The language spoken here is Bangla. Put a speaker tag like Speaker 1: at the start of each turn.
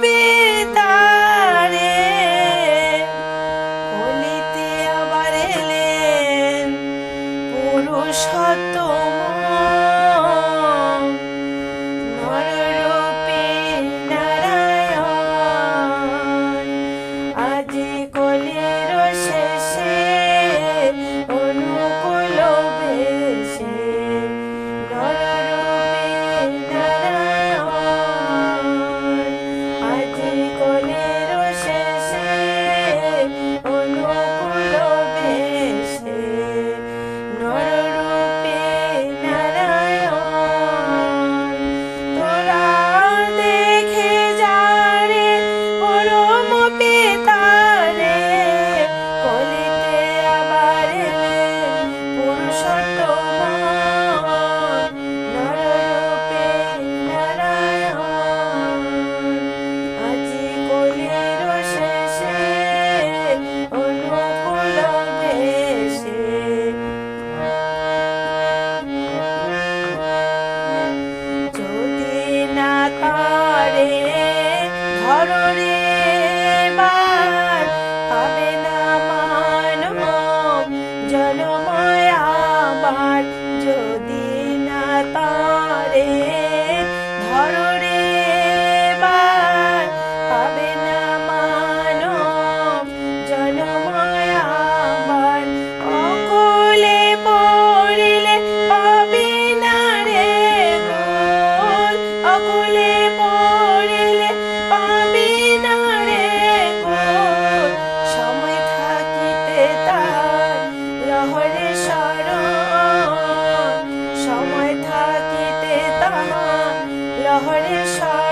Speaker 1: be মরণে জনম তাহরে শরণ সময় থাকিতে তাহা লহরে শরণ